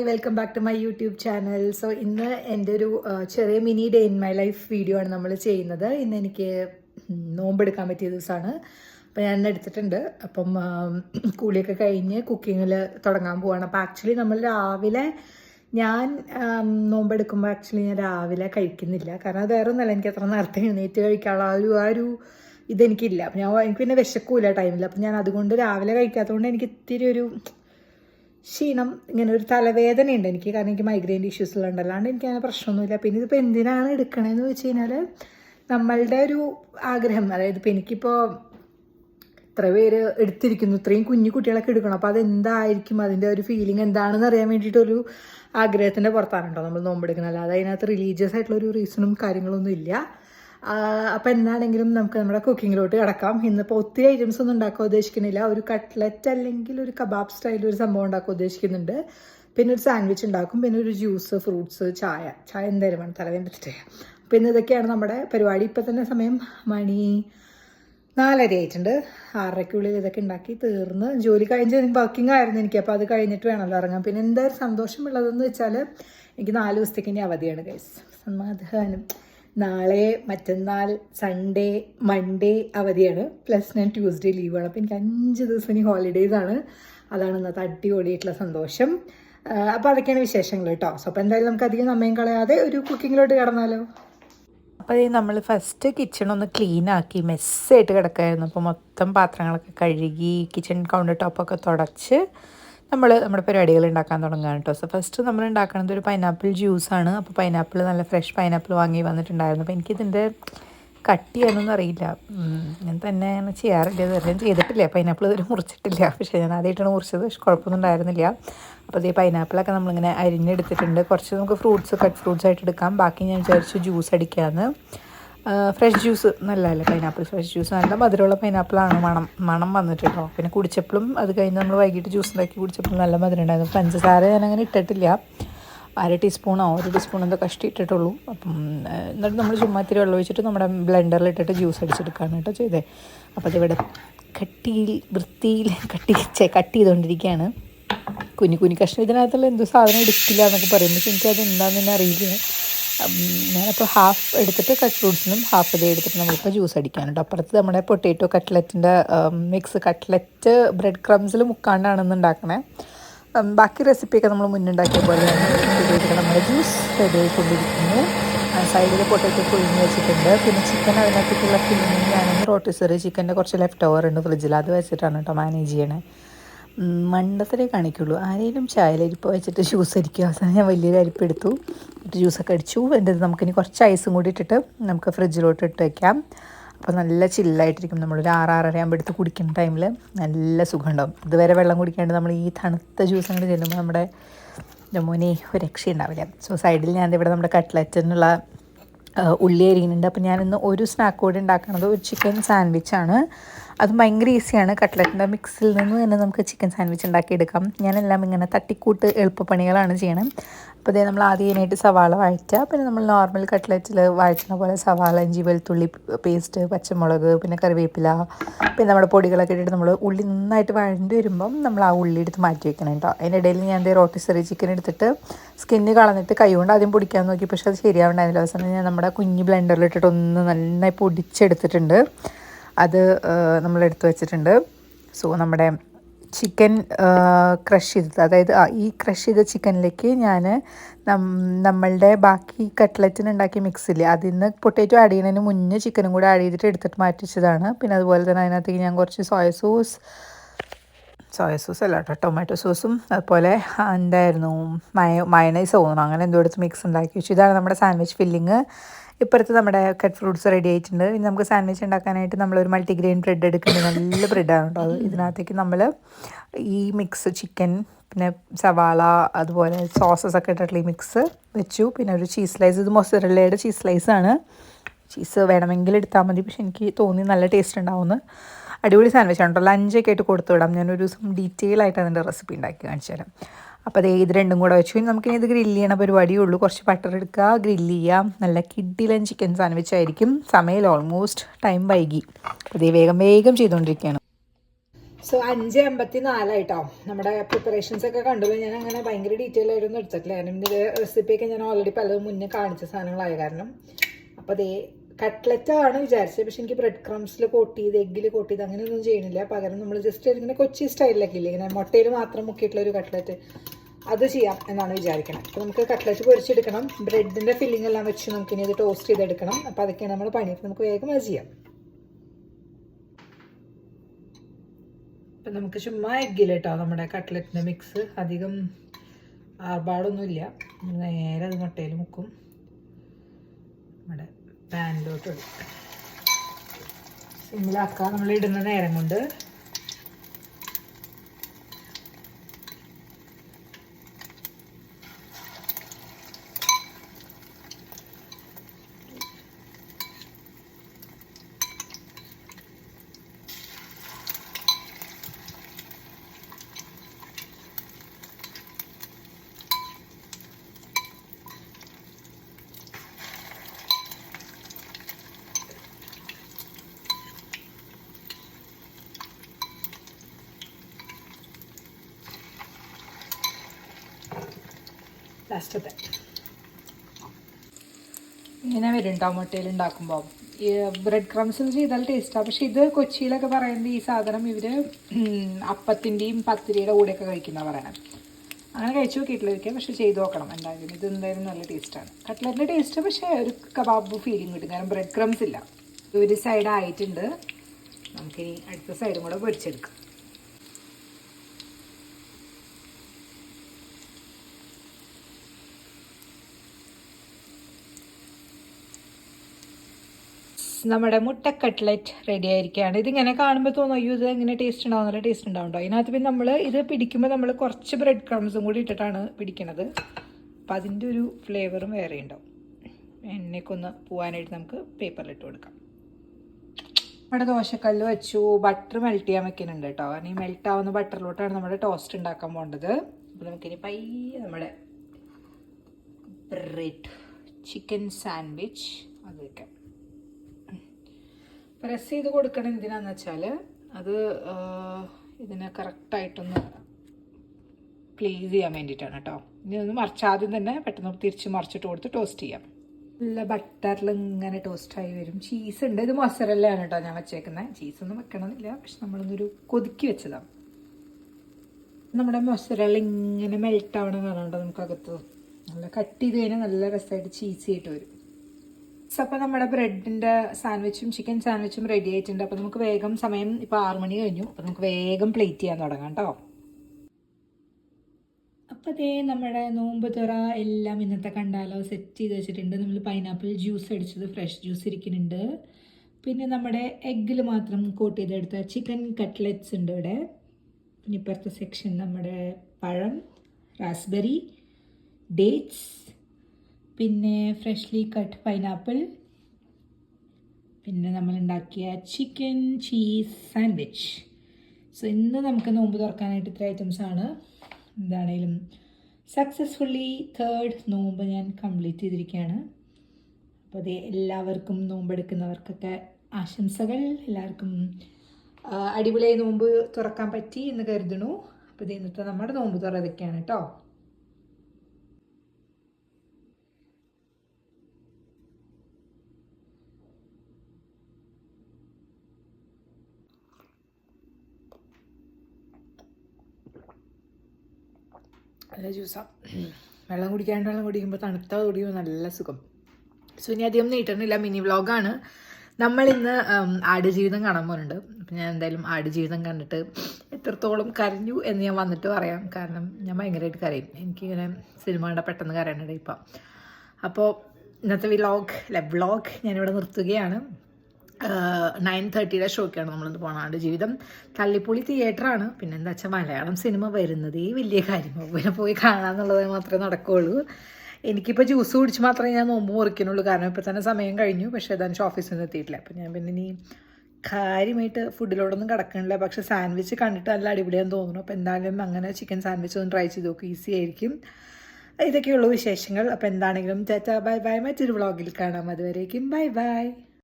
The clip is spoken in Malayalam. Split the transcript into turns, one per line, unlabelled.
Hi welcome back to my YouTube channel so ഇന്ന് എന്റെ ഒരു ചെറിയ mini day in my life video ആണ് നമ്മൾ ചെയ്യുന്നത്. ഇന്ന് എനിക്ക് നോമ്പെടുക്കാൻ പറ്റിയ ദിവസമാണ്. അപ്പോൾ ഞാൻ എടുത്തിട്ടുണ്ട്. അപ്പം കൂലിയൊക്കെ കഴിഞ്ഞ് കുക്കിങ്ങിൽ തുടങ്ങാൻ പോവാണ്. അപ്പോൾ ആക്ച്വലി നമ്മൾ രാവിലെ ഞാൻ നോമ്പെടുക്കുമ്പോൾ ആക്ച്വലി ഞാൻ രാവിലെ കഴിക്കുന്നില്ല. കാരണം അത് വേറെ ഒന്നല്ല എനിക്ക് അത്ര നേരത്തെ എഴുന്നേറ്റ് കഴിക്കാനുള്ള ആ ഒരു ആ ഒരു ഇതെനിക്കില്ല. ഞാൻ എനിക്ക് പിന്നെ വിശക്കൂല ടൈമിൽ അപ്പം ഞാൻ അതുകൊണ്ട് രാവിലെ കഴിക്കാത്തതുകൊണ്ട് എനിക്ക് ഇത്തിരി ഒരു ക്ഷീണം ഇങ്ങനെ ഒരു തലവേദന ഉണ്ട് എനിക്ക്. കാരണം എനിക്ക് മൈഗ്രെയിൻ ഇഷ്യൂസ് ഉള്ളത് അല്ലാണ്ട് എനിക്ക് അങ്ങനെ പ്രശ്നമൊന്നുമില്ല. പിന്നെ ഇതിപ്പോൾ എന്തിനാണ് എടുക്കണതെന്ന് വെച്ച് കഴിഞ്ഞാൽ നമ്മളുടെ ഒരു ആഗ്രഹം. അതായത് ഇപ്പോൾ എനിക്കിപ്പോൾ ഇത്ര പേര് എടുത്തിരിക്കുന്നു. ഇത്രയും കുഞ്ഞു കുട്ടികളൊക്കെ എടുക്കണം. അപ്പോൾ അതെന്തായിരിക്കും? അതിന്റെ ഒരു ഫീലിംഗ് എന്താണെന്ന് അറിയാൻ വേണ്ടിയിട്ടൊരു ആഗ്രഹത്തിന്റെ പുറത്താണ് കേട്ടോ നമ്മൾ നോമ്പെടുക്കുന്നത് അല്ലാതെ അതിനകത്ത് റിലീജിയസ് ആയിട്ടുള്ളൊരു റീസണും കാര്യങ്ങളൊന്നും ഇല്ല. അപ്പോൾ എന്നാണെങ്കിലും നമുക്ക് നമ്മുടെ കുക്കിങ്ങിലോട്ട് കിടക്കാം. ഇന്നിപ്പോൾ ഒത്തിരി ഐറ്റംസ് ഒന്നും ഉണ്ടാക്കാൻ ഉദ്ദേശിക്കുന്നില്ല. ഒരു കട്ട്ലറ്റ് അല്ലെങ്കിൽ ഒരു കബാബ് സ്റ്റൈലിൽ ഒരു സംഭവം ഉണ്ടാക്കാൻ ഉദ്ദേശിക്കുന്നുണ്ട്. പിന്നെ ഒരു സാൻഡ്വിച്ച് ഉണ്ടാക്കും. പിന്നെ ഒരു ജ്യൂസ് ഫ്രൂട്ട്സ് ചായ. ചായ എന്തായാലും വേണം. തലവേണ്ടിട്ട് പിന്നെ ഇതൊക്കെയാണ് നമ്മുടെ പരിപാടി. ഇപ്പം തന്നെ സമയം മണി നാലര ആയിട്ടുണ്ട്. ആറരയ്ക്കുള്ളിൽ ഇതൊക്കെ ഉണ്ടാക്കി തീർന്ന് ജോലി കഴിഞ്ഞ് വർക്കിംഗ് ആയിരുന്നു എനിക്ക്. അപ്പോൾ അത് കഴിഞ്ഞിട്ട് വേണമല്ലോ ഇറങ്ങാം പിന്നെ എന്തായാലും സന്തോഷമുള്ളതെന്ന് വെച്ചാൽ എനിക്ക് നാല് ദിവസത്തേക്ക് ഇനി അവധിയാണ് ഗൈസ് സമാധാനം നാളെ മറ്റന്നാൾ സൺഡേ മൺഡേ അവധിയാണ്. പ്ലസ് ഞാൻ ട്യൂസ്ഡേ ലീവാണ് അപ്പോൾ എനിക്ക് അഞ്ച് ദിവസം ഇനി ഹോളിഡേയ്സ് ആണ്. അതാണ് ഇന്നത്തെ അടിപൊളിയായിട്ടുള്ള സന്തോഷം. അപ്പോൾ അതൊക്കെയാണ് വിശേഷങ്ങൾ കേട്ടോ. സോ അപ്പോൾ എന്തായാലും നമുക്ക് അധികം സമയം കളയാതെ ഒരു കുക്കിങ്ങിലോട്ട് കടന്നാലോ? അപ്പോൾ ഈ നമ്മൾ ഫസ്റ്റ് കിച്ചൺ ഒന്ന് ക്ലീൻ ആക്കി മെസ്സായിട്ട് കിടക്കായിരുന്നു. അപ്പോൾ മൊത്തം പാത്രങ്ങളൊക്കെ കഴുകി കിച്ചൺ കൗണ്ടർ ടോപ്പൊക്കെ തുടച്ച് നമ്മൾ നമ്മുടെ പരിപാടികൾ ഉണ്ടാക്കാൻ തുടങ്ങുകയാണ് കേട്ടോ. സോ ഫസ്റ്റ് നമ്മൾ ഉണ്ടാക്കുന്നത് ഒരു പൈനാപ്പിൾ ജ്യൂസാണ് അപ്പോൾ പൈനാപ്പിൾ നല്ല ഫ്രഷ് പൈനാപ്പിൾ വാങ്ങി വന്നിട്ടുണ്ടായിരുന്നു. അപ്പോൾ എനിക്കിതിന്റെ കട്ട് ചെയ്യാനൊന്നും അറിയില്ല. ഞാൻ തന്നെ അങ്ങനെ ചെയ്യാറില്ല ഇതുവരെ ചെയ്തിട്ടില്ല. പൈനാപ്പിൾ ഇതുവരെ മുറിച്ചിട്ടില്ല. പക്ഷേ ഞാൻ ആദ്യമായിട്ടാണ് മുറിച്ചത്. പക്ഷെ കുഴപ്പമൊന്നും ഉണ്ടായിരുന്നില്ല. അപ്പോൾ ഈ പൈനാപ്പിളൊക്കെ നമ്മളിങ്ങനെ അരിഞ്ഞെടുത്തിട്ടുണ്ട്. കുറച്ച് നമുക്ക് ഫ്രൂട്ട്സ് കട്ട് ഫ്രൂട്ട്സ് ആയിട്ട് എടുക്കാം. ബാക്കി ഞാൻ വിചാരിച്ചു ജ്യൂസ് അടിക്കാമെന്ന് ഫ്രഷ് ജ്യൂസ് നല്ലതല്ലേ? പൈനാപ്പിൾ ഫ്രഷ് ജ്യൂസ് നല്ല മധുരമുള്ള പൈനാപ്പിളാണ് മണം. മണം വന്നിട്ടുണ്ടോ പിന്നെ കുടിച്ചപ്പോഴും അത് കഴിഞ്ഞ് നമ്മൾ വൈകിട്ട് ജ്യൂസ് ഉണ്ടാക്കി കുടിച്ചപ്പോഴും നല്ല മധുരം ഉണ്ടായിരുന്നു പഞ്ചസാര ഞാനങ്ങനെ ഇട്ടിട്ടില്ല. അര ടീസ്പൂണോ ഒരു ടീസ്പൂൺ എന്തോ കഷ്ടി ഇട്ടിട്ടുള്ളൂ. അപ്പം എന്നിട്ട് നമ്മൾ ചുമ്മാ ഇത്തിരി വെള്ളം ഒഴിച്ചിട്ട് നമ്മുടെ ബ്ലെൻഡറിൽ ഇട്ടിട്ട് ജ്യൂസ് അടിച്ചെടുക്കുകയാണ് കേട്ടോ ചെയ്തേ. അപ്പോൾ അതിവിടെ കട്ടിയിൽ വൃത്തിയിൽ കട്ടി കട്ട് ചെയ്തുകൊണ്ടിരിക്കുകയാണ് കുഞ്ഞു കുഞ്ഞു കഷ്ണം. ഇതിനകത്തുള്ള എന്തോ സാധനം എടുക്കില്ല എന്നൊക്കെ പറയും പക്ഷെ എനിക്കത് എന്താണെന്ന് തന്നെ അറിയില്ല. ഞാനപ്പോൾ ഹാഫ് എടുത്തിട്ട് കട്ട് ഫ്രൂട്ട്സിനും ഹാഫ് ഇതേ എടുത്തിട്ട് നമ്മളിപ്പോൾ ജ്യൂസ് അടിക്കാനുണ്ട് അപ്പുറത്ത് നമ്മുടെ പൊട്ടേറ്റോ കട്ട്ലറ്റിന്റെ മിക്സ് കട്ട്ലറ്റ് ബ്രെഡ് ക്രംസിൽ മുക്കാണ്ടാണ് ഇന്ന് ഉണ്ടാക്കണേ ബാക്കി റെസിപ്പിയൊക്കെ നമ്മൾ മുന്നുണ്ടാക്കിയ പോലെയാണ് നമ്മുടെ ജ്യൂസ് റെഡി ആയിക്കൊണ്ടിരിക്കുന്നു. സൈഡിൽ പൊട്ടേറ്റോ പുഴുങ്ങി വെച്ചിട്ടുണ്ട്. പിന്നെ ചിക്കൻ അതിനകത്തേക്കുള്ള ഫില്ലിങ് ഞാനൊന്ന് റോട്ടിസറി ചിക്കന്റെ കുറച്ച് ലെഫ്റ്റ് ഓവർ ഉണ്ട് ഫ്രിഡ്ജിൽ അത് വെച്ചിട്ടാണ് കേട്ടോ മാനേജ് ചെയ്യണേ. ഉം, മണ്ടത്തരേ കാണിക്കുള്ളൂ. ആരെങ്കിലും ചായലരിപ്പ് വെച്ചിട്ട് ജ്യൂസ് അരിക്കും അവസാനം ഞാൻ വലിയൊരു അരിപ്പ് എടുത്തു എന്നിട്ട് ജ്യൂസൊക്കെ അടിച്ചു. എന്റെ നമുക്കിനി കുറച്ച് ഐസും കൂടി ഇട്ടിട്ട് നമുക്ക് ഫ്രിഡ്ജിലോട്ട് ഇട്ട് വയ്ക്കാം അപ്പോൾ നല്ല ചില്ലായിട്ടിരിക്കും നമ്മളൊരു ആറ് ആറര ആകുമ്പോൾ എടുത്ത് കുടിക്കുന്ന ടൈമിൽ നല്ല സുഖം ഉണ്ടാവും ഇതുവരെ വെള്ളം കുടിക്കാണ്ട് നമ്മൾ ഈ തണുത്ത ജ്യൂസ് അങ്ങോട്ട് ചെല്ലുമ്പോൾ നമ്മുടെ മോനെ ഒരു രക്ഷയുണ്ടാവില്ല. സോ സൈഡിൽ ഞാൻ ഇവിടെ നമ്മുടെ കട്ട്ലറ്റിനുള്ള ഉള്ളി അരിയുന്നുണ്ട്. അപ്പോൾ ഞാനിന്ന് ഒരു സ്നാക്ക് കൂടി ഉണ്ടാക്കുന്നത് ഒരു ചിക്കൻ സാൻഡ്വിച്ചാണ് അത് ഭയങ്കര ഈസിയാണ് കട്ട്ലറ്റിന്റെ മിക്സിൽ നിന്ന് തന്നെ നമുക്ക് ചിക്കൻ സാൻഡ്വിച്ച് ഉണ്ടാക്കിയെടുക്കാം. ഞാനെല്ലാം ഇങ്ങനെ തട്ടിക്കൂട്ട് എളുപ്പപ്പണികളാണ് ചെയ്യണം. അപ്പോൾ ഇതേ നമ്മൾ ആദ്യമായിട്ട് സവാള വഴറ്റുക പിന്നെ നമ്മൾ നോർമൽ കട്ട്ലറ്റിൽ വഴറ്റുന്ന പോലെ സവാള ഇഞ്ചി വെളുത്തുള്ളി പേസ്റ്റ് പച്ചമുളക് പിന്നെ കറിവേപ്പില പിന്നെ നമ്മുടെ പൊടികളൊക്കെ ഇട്ടിട്ട് നമ്മൾ ഉള്ളി നന്നായിട്ട് വഴണ്ടി വരുമ്പം നമ്മൾ ആ ഉള്ളി എടുത്ത് മാറ്റി വെക്കണം കേട്ടോ അതിന്റെ ഇടയിൽ ഞാൻ ദേ റോട്ടിസറി ചിക്കൻ എടുത്തിട്ട് സ്കിന്ന് കളഞ്ഞിട്ട് കൈ കൊണ്ട് ആദ്യം പൊടിക്കാൻ നോക്കി. പക്ഷെ അത് ശരിയാവണ്ടായിരുന്നില്ല. അവസാനം ഞാൻ നമ്മുടെ കുഞ്ഞ് ബ്ലെൻഡറിൽ ഇട്ടിട്ട് ഒന്ന് നന്നായി പൊടിച്ചെടുത്തിട്ടുണ്ട്. അത് നമ്മൾ എടുത്ത് വെച്ചിട്ടുണ്ട്. സോ നമ്മുടെ ചിക്കൻ ക്രഷ് ചെയ്തത്. അതായത് ഈ ക്രഷ് ചെയ്ത ചിക്കനിലേക്ക് ഞാൻ നമ്മളുടെ ബാക്കി കട്ട്ലറ്റിന് ഉണ്ടാക്കിയ മിക്സില്ലേ അതിൽ നിന്ന് പൊട്ടേറ്റോ ആഡ് ചെയ്യുന്നതിന് മുന്നേ ചിക്കനും കൂടെ ആഡ് ചെയ്തിട്ട് എടുത്തിട്ട് മാറ്റിച്ചതാണ്. പിന്നെ അതുപോലെ തന്നെ അതിനകത്തേക്ക് ഞാൻ കുറച്ച് സോയ സോസ് സോയ സോസ് അല്ല കേട്ടോ. ടൊമാറ്റോ സോസും അതുപോലെ എന്തായിരുന്നു മയ മയണൈസ് തോന്നുന്നു അങ്ങനെ എന്തോ എടുത്ത് മിക്സ് ഉണ്ടാക്കി വെച്ചു. ഇതാണ് നമ്മുടെ സാൻഡ്വിച്ച് ഫില്ലിങ് ഇപ്പുറത്ത് നമ്മുടെ കട്ട് ഫ്രൂട്ട്സ് റെഡി ആയിട്ടുണ്ട്. ഇനി നമുക്ക് സാൻഡ്വിച്ച് ഉണ്ടാക്കാനായിട്ട് നമ്മൾ നമ്മളൊരു മൾട്ടിഗ്രെയിൻ ബ്രെഡ് എടുക്കുന്നത് നല്ല ബ്രെഡാണ് കേട്ടോ അത്. ഇതിനകത്തേക്ക് നമ്മൾ ഈ മിക്സ് ചിക്കൻ പിന്നെ സവാള അതുപോലെ സോസസ് ഒക്കെ ഇട്ടിട്ടുള്ള ഈ മിക്സ് വെച്ചു. പിന്നെ ഒരു ചീസ് സ്ലൈസ് ഇത് മൊസറല്ലയുടെ ചീസ് സ്ലൈസ് ആണ്. ചീസ് വേണമെങ്കിൽ എടുത്താൽ മതി പക്ഷെ എനിക്ക് തോന്നി നല്ല ടേസ്റ്റ് ഉണ്ടാവുമെന്ന്. അടിപൊളി സാൻഡ്വിച്ച് ആണ് കേട്ടോ ലഞ്ചൊക്കെ ആയിട്ട് കൊടുത്തു വിടാം. ഞാനൊരു ദിവസം ഡീറ്റെയിൽ ആയിട്ട് അതിന്റെ റെസിപ്പി ഉണ്ടാക്കി കാണിച്ചു തരാം. അപ്പോൾ അത് ഇത് രണ്ടും കൂടെ വെച്ചു. നമുക്കിനി ഇത് ഗ്രില്ല് ചെയ്യണ പരിപാടിയേ ഉള്ളൂ. കുറച്ച് ബട്ടർ എടുക്കുക ഗ്രില്ല് ചെയ്യാം നല്ല കിഡിലൻ ചിക്കൻ സാൻഡ്വിച്ച് ആയിരിക്കും. സമയം ഓൾമോസ്റ്റ് ടൈം വൈകി. ഇത് വേഗം വേഗം ചെയ്തുകൊണ്ടിരിക്കുകയാണ് സോ അഞ്ച് എൺപത്തി നാലായിട്ടോ നമ്മുടെ പ്രിപ്പറേഷൻസ് ഒക്കെ കണ്ടുപോയി ഞാൻ അങ്ങനെ ഭയങ്കര ഡീറ്റെയിൽ ആയിട്ടൊന്നും എടുത്തിട്ടില്ല. കാരണം ഇതിന്റെ റെസിപ്പിയൊക്കെ ഞാൻ ഓൾറെഡി പലതും മുന്നേ കാണിച്ച സാധനങ്ങളായ കാരണം. അപ്പോൾ അതേ കട്ട്ലറ്റ് ആണ് വിചാരിച്ചത്. പക്ഷെ എനിക്ക് ബ്രെഡ് ക്രംസിൽ കോട്ട് ചെയ്ത് എഗ്ഗിൽ കോട്ട് ചെയ്ത് അങ്ങനെയൊന്നും ചെയ്യണില്ല. പകരം നമ്മൾ ജസ്റ്റ് ഇങ്ങനെ കൊച്ചി സ്റ്റൈലിലൊക്കെ ഇല്ലേ? ഇങ്ങനെ മുട്ടയിൽ മാത്രം മുക്കിയിട്ടുള്ള ഒരു കട്ട്ലറ്റ് അത് ചെയ്യാം എന്നാണ് വിചാരിക്കണം. അപ്പോൾ നമുക്ക് കട്ട്ലറ്റ് പൊരിച്ചെടുക്കണം. ബ്രെഡിന്റെ ഫില്ലിംഗ് എല്ലാം വെച്ച് നമുക്ക് ഇനി ഇത് ടോസ്റ്റ് ചെയ്തെടുക്കണം. അപ്പോൾ അതൊക്കെയാണ് നമ്മൾ പണി. അപ്പോൾ നമുക്ക് വേഗം അത് ചെയ്യാം. അപ്പം നമുക്ക് ചുമ്മാ എഗ്ഗിൽ കേട്ടോ നമ്മുടെ കട്ട്ലറ്റിന്റെ മിക്സ് അധികം ആർഭാടൊന്നുമില്ല. നേരെ അത് മുട്ടയിൽ മുക്കും. നമ്മുടെ പാനിലോട്ട് സിമ്മിലാക്കുക നമ്മൾ ഇടുന്ന നേരം കൊണ്ട് ലാസ്റ്റത്തെ ഇങ്ങനെ വരും ടൊമാറ്റോയിൽ ഉണ്ടാക്കുമ്പോൾ ഈ ബ്രെഡ് ക്രംസ് ചെയ്താൽ ടേസ്റ്റാണ് പക്ഷെ ഇത് കൊച്ചിയിലൊക്കെ പറയുന്നത് ഈ സാധനം ഇവർ അപ്പത്തിന്റെയും പത്തിരിയുടെ കൂടെയൊക്കെ കഴിക്കുന്ന പറയണം. അങ്ങനെ കഴിച്ചു നോക്കിയിട്ടില്ല ഒരിക്കൽ പക്ഷെ ചെയ്ത് നോക്കണം. എന്തായാലും ഇത് എന്തായാലും നല്ല ടേസ്റ്റാണ് കട്ട്ലറ്റിന്റെ ടേസ്റ്റ് പക്ഷേ ഒരു കബാബ് ഫീലിംഗ് കിട്ടും. കാരണം ബ്രെഡ് ക്രംസ് ഇല്ല. ഒരു സൈഡ് ആയിട്ടുണ്ട്. നമുക്കിനി അടുത്ത സൈഡും കൂടെ പൊരിച്ചെടുക്കാം. നമ്മുടെ മുട്ട കട്ട്ലറ്റ് റെഡി ആയിരിക്കുകയാണ്. ഇതിങ്ങനെ കാണുമ്പോൾ തോന്നും അയ്യോ ഇത് എങ്ങനെ ടേസ്റ്റ് ഉണ്ടാവും നല്ല ടേസ്റ്റ് ഉണ്ടാവുണ്ടോ? അതിനകത്ത് പിന്നെ നമ്മൾ ഇത് പിടിക്കുമ്പോൾ നമ്മൾ കുറച്ച് ബ്രെഡ് ക്രംസും കൂടി ഇട്ടിട്ടാണ് പിടിക്കണത്. അപ്പം അതിന്റെ ഒരു ഫ്ലേവറും വേറെ ഉണ്ടാവും. എണ്ണയ്ക്കൊന്ന് പോകാനായിട്ട് നമുക്ക് പേപ്പറിലിട്ട് കൊടുക്കാം. നമ്മുടെ ദോശക്കല്ല് വെച്ചു. ബട്ടർ മെൽറ്റ് ചെയ്യാൻ വെക്കുന്നുണ്ട് കേട്ടോ. ഈ മെൽറ്റ് ആവുന്ന ബട്ടറിലോട്ടാണ് നമ്മുടെ ടോസ്റ്റ് ഉണ്ടാക്കാൻ പോകേണ്ടത് അപ്പോൾ നമുക്കിനി പയ്യെ നമ്മുടെ ബ്രെഡ് ചിക്കൻ സാൻഡ്വിച്ച് അത് വെക്കാം. പ്രസ് ചെയ്ത് കൊടുക്കണം എന്തിനാന്ന് വെച്ചാൽ അത് ഇതിനെ കറക്റ്റായിട്ടൊന്ന് പ്ലേസ് ചെയ്യാൻ വേണ്ടിയിട്ടാണ് കേട്ടോ. ഇനി ഒന്ന് മറിച്ച് ആദ്യം തന്നെ പെട്ടെന്ന് തിരിച്ച് മറിച്ചിട്ട് കൊടുത്ത് ടോസ്റ്റ് ചെയ്യാം. നല്ല ബട്ടറിൽ ഇങ്ങനെ ടോസ്റ്റായി വരും. ചീസ് ഉണ്ട്. ഇത് മൊസറല്ലാണ് കേട്ടോ ഞാൻ വെച്ചേക്കുന്നത് ചീസൊന്നും വെക്കണമെന്നില്ല പക്ഷെ നമ്മളൊന്നൊരു കൊതുക്കി വെച്ചതാണ് നമ്മുടെ മൊസറല്ല ഇങ്ങനെ മെൽട്ടാവണം കാണാണ്ടോ നമുക്കകത്ത്. നല്ല കട്ട് ചെയ്ത് കഴിഞ്ഞാൽ നല്ല രസമായിട്ട് ചീസ് ചെയ്തിട്ട് വരും. അപ്പോൾ നമ്മുടെ ബ്രെഡിന്റെ സാൻഡ്വിച്ചും ചിക്കൻ സാൻഡ്വിച്ചും റെഡി ആയിട്ടുണ്ട്. അപ്പോൾ നമുക്ക് വേഗം സമയം ഇപ്പോൾ ആറ് മണി കഴിഞ്ഞു. അപ്പോൾ നമുക്ക് വേഗം പ്ലേറ്റ് ചെയ്യാൻ തുടങ്ങാം കേട്ടോ അപ്പോൾ അതേ നമ്മുടെ നോമ്പ് തുറ എല്ലാം ഇന്നത്തെ കണ്ടാലോ സെറ്റ് ചെയ്ത് വെച്ചിട്ടുണ്ട്. നമ്മൾ പൈനാപ്പിൾ ജ്യൂസ് അടിച്ചത് ഫ്രഷ് ജ്യൂസ് ഇരിക്കുന്നുണ്ട്. പിന്നെ നമ്മുടെ എഗ്ഗിൽ മാത്രം കോട്ട് ചെയ്തെടുത്ത ചിക്കൻ കട്ട്ലറ്റ്സ് ഉണ്ട് ഇവിടെ. പിന്നെ ഇപ്പുറത്തെ സെക്ഷൻ നമ്മുടെ പഴം റാസ്ബെറി ഡേറ്റ്സ് പിന്നെ ഫ്രഷ്ലി കട്ട് പൈനാപ്പിൾ പിന്നെ നമ്മൾ ഉണ്ടാക്കിയ ചിക്കൻ ചീസ് സാൻഡ്വിച്ച് സോ ഇന്ന് നമുക്ക് നോമ്പ് തുറക്കാനായിട്ട് ഇത്ര ഐറ്റംസ് ആണ്. എന്താണേലും സക്സസ്ഫുള്ളി തേർഡ് നോമ്പ് ഞാൻ കംപ്ലീറ്റ് ചെയ്തിരിക്കുകയാണ് അപ്പോൾ അത് എല്ലാവർക്കും നോമ്പെടുക്കുന്നവർക്കൊക്കെ ആശംസകൾ. എല്ലാവർക്കും അടിപൊളിയായി നോമ്പ് തുറക്കാൻ പറ്റി എന്ന് കരുതണു അപ്പോൾ ഇന്നത്തെ നമ്മുടെ നോമ്പ് തുറ ഇതൊക്കെയാണ് കേട്ടോ. നല്ല ജ്യൂസാണ് വെള്ളം കുടിക്കാണ്ട് വെള്ളം കുടിക്കുമ്പോൾ തണുത്ത കുടിക്കുമ്പോൾ നല്ല സുഖം. സോ ഇനി അധികം നീട്ടണില്ല. മിനി വ്ളോഗാണ്. നമ്മൾ ഇന്ന് ആടുജീവിതം കാണാൻ പോകുന്നുണ്ട് അപ്പം ഞാൻ എന്തായാലും ആടുജീവിതം കണ്ടിട്ട് എത്രത്തോളം കരഞ്ഞു എന്ന് ഞാൻ വന്നിട്ട് പറയാം. കാരണം ഞാൻ ഭയങ്കരമായിട്ട് കരയും. എനിക്കിങ്ങനെ സിനിമ കണ്ടാൽ പെട്ടെന്ന് കരയണ്ടേ ഇപ്പം. അപ്പോൾ ഇന്നത്തെ വ്ളോഗ് അല്ല വ്ളോഗ് ഞാനിവിടെ നിർത്തുകയാണ്. നയൻ തേർട്ടിയുടെ ഷോക്കാണ് നമ്മളിന്ന് പോണാണ്ട് ജീവിതം തള്ളിപ്പൊളി തിയേറ്ററാണ് പിന്നെ എന്താ വെച്ചാൽ മലയാളം സിനിമ വരുന്നതേ വലിയ കാര്യം. പിന്നെ പോയി കാണാന്നുള്ളത് മാത്രമേ നടക്കുകയുള്ളൂ എനിക്കിപ്പോൾ ജ്യൂസ് കുടിച്ച് മാത്രമേ ഞാൻ നോമ്പ് മുറിക്കുന്നുള്ളൂ. കാരണം ഇപ്പോൾ തന്നെ സമയം കഴിഞ്ഞു. പക്ഷേ ഏതാണ് ഓഫീസിൽ നിന്ന് എത്തിയിട്ടില്ല. അപ്പം ഞാൻ പിന്നെ ഇനി കാര്യമായിട്ട് ഫുഡിലോടൊന്നും കിടക്കണില്ല. പക്ഷേ സാൻഡ്വിച്ച് കണ്ടിട്ട് നല്ല അടിപൊളിയാന്ന് തോന്നുന്നു. അപ്പോൾ എന്തായാലും അങ്ങനെ ചിക്കൻ സാൻഡ്വിച്ച് ഒന്ന് ട്രൈ ചെയ്ത് നോക്കും. ഈസി ആയിരിക്കും. ഇതൊക്കെയുള്ളൂ വിശേഷങ്ങൾ. അപ്പോൾ എന്താണെങ്കിലും ചേച്ചാ ബൈ ബൈ. മറ്റൊരു വ്ളോഗിൽ കാണാം. അതുവരേക്കും ബൈ ബൈ.